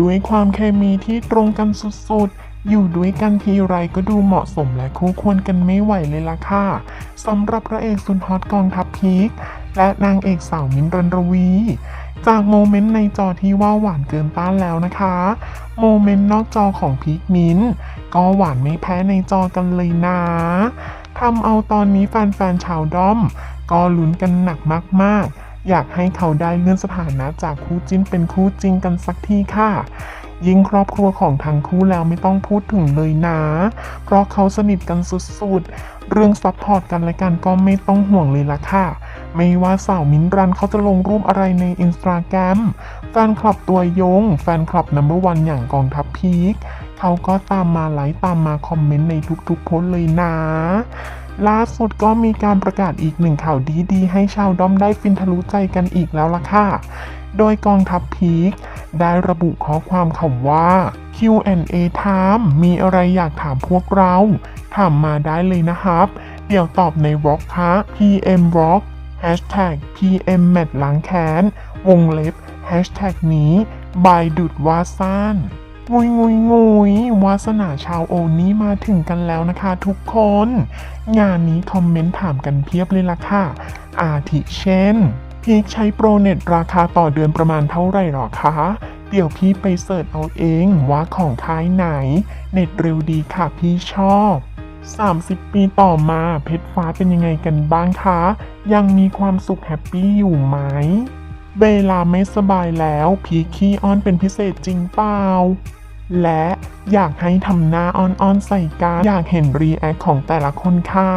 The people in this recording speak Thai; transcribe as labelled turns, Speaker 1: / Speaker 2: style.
Speaker 1: ด้วยความเคมีที่ตรงกันสุดๆ อยู่ด้วยกันทีไรก็ดูเหมาะสมและคู่ควรกันไม่ไหวเลยล่ะค่ะสำหรับพระเอกสุดฮอตกองทัพพีคและนางเอกสาวมิ้นรันรวี จากโมเมนต์ในจอที่ว่าหวานเกินต้านแล้วนะคะ โมเมนต์นอกจอของพีคมิ้นก็หวานไม่แพ้ในจอกันเลยนะทำเอาตอนนี้แฟนๆชาวด้อม ก็ลุ้นกันหนักมากๆ อยากให้เขาได้เลื่อนสถานะจากคู่จิ้นเป็นคู่จริงกันสักทีค่ะ ยิ่งครอบครัวของทั้งคู่แล้วไม่ต้องพูดถึงเลยนะ เพราะเขาสนิทกันสุดๆ เรื่องซัพพอร์ตกันและกันก็ไม่ต้องห่วงเลยล่ะค่ะ ไม่ว่าสาวมิ้นรันเขาจะลงรูปอะไรในอินสตาแกรมแฟนคลับตัวยง แฟนคลับนัมเบอร์วันอย่างกองทัพพีคเขาก็ตามมาไลค์ตามมาคอมเมนต์ในทุกๆโพสเลยนะ ล่าสุดก็มีการประกาศอีกหนึ่งข่าวดีๆ ให้ชาวด้อมได้ฟินทะลุใจกันอีกแล้วล่ะค่ะ โดยกองทัพพีคได้ระบุข้อความคำว่า Q&A time มีอะไรอยากถามพวกเรา ถามมาได้เลยนะครับ เดี๋ยวตอบในวอล์กคะ PM Rock Hashtag PM แมทล้างแค้น วงเล็บ Hashtag นี้บายดุดวาซาน งุยงุยงุยวาสนาชาวโอนี้มาถึงกันแล้วนะคะทุกคน งานนี้คอมเมนต์ถามกันเพียบเลยล่ะค่ะ อาทิเช่น พีคใช้โปรเน็ตราคาต่อเดือนประมาณเท่าไหร่หรอคะ เดี๋ยวพี่ไปเสิร์ชเอาเองว่าของค่ายไหน เน็ตเร็วดีค่ะพี่ชอบ 30 ปีต่อมาเพชรฟ้าเป็นยังไงกันบ้างคะ ยังมีความสุขแฮปปี้อยู่ไหม เวลาไม่สบายแล้วพีคขี้อ้อนเป็นพิเศษจริงเปล่า และอยากให้ทำหน้าอ้อนๆใส่กันอยากเห็นรีแอคของแต่ละคนค่ะ